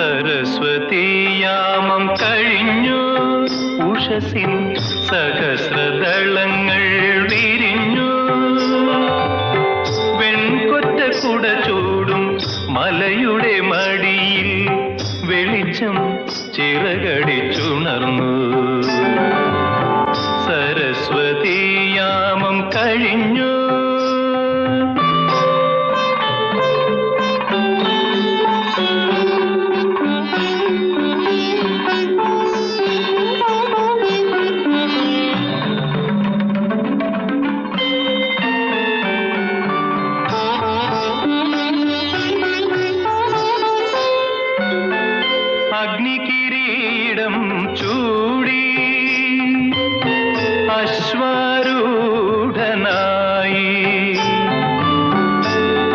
സരസ്വതീയാമം കഴിഞ്ഞു. ഉഷസിൻ സഹസ്രദളങ്ങൾ വിരിഞ്ഞു. വെൺകൊറ്റ കുട ചൂടും മലയുടെ മടിയിൽ വെളിച്ചം ചിറകടിച്ചുണർന്നു.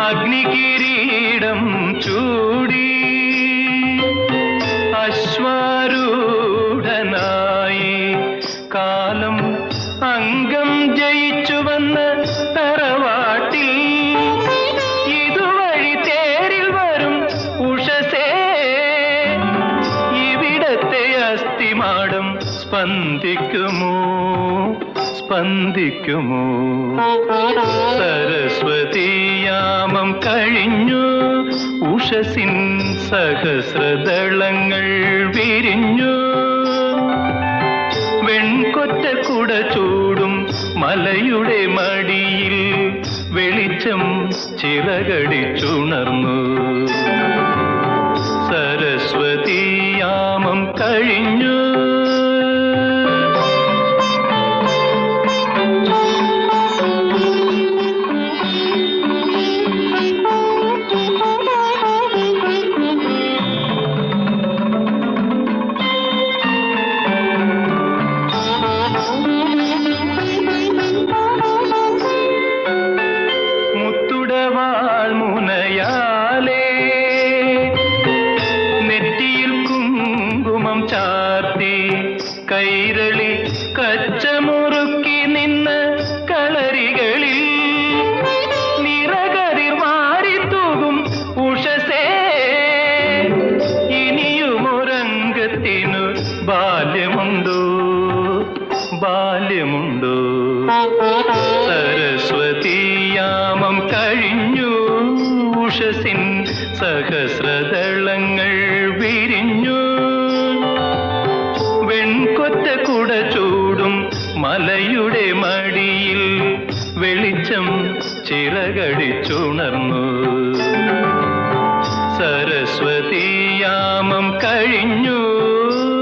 അഗ്നികിരീടം ചൂടി അശ്വാരൂഢനായി കാലം അംഗം ജയിച്ചു വന്ന തറവാട്ടിൽ ഇതുവഴി തേരിൽ വരും ഉഷസേ. ഇവിടത്തെ അസ്ഥിമാടം സ്പന്ദിക്കുമോ? സ്പന്ദിക്കുമോ? ഉഷസിൻ സഹസ്രദളങ്ങൾ വിരിഞ്ഞു. വെൺകൊറ്റ കുട ചൂടും മലയുടെ മടിയിൽ വെളിച്ചം ചിറകടിച്ചുണർന്നു. സരസ്വതീയാമം കഴിഞ്ഞു. മുനയാലേ. നെറ്റിയിൽ കുങ്കുമം ചാർത്തി കൈരളി കച്ചമുറുക്കി നിന്ന് കളരികളിൽ നിറകതിർ മാറിത്തൂകും ഉഷസേ. ഇനിയുമൊരംഗത്തിനു ബാല്യമുണ്ടോ? ബാല്യമുണ്ടോ? സരസ്വതീയാമം കഴിഞ്ഞു. ഉഷസിൻ സഹസ്രദളങ്ങൾ വിരിഞ്ഞു. വെൺകൊത്ത കുട ചൂടും മലയുടെ മടിയിൽ വെളിച്ചം ചിറകടിച്ചുണർന്നു.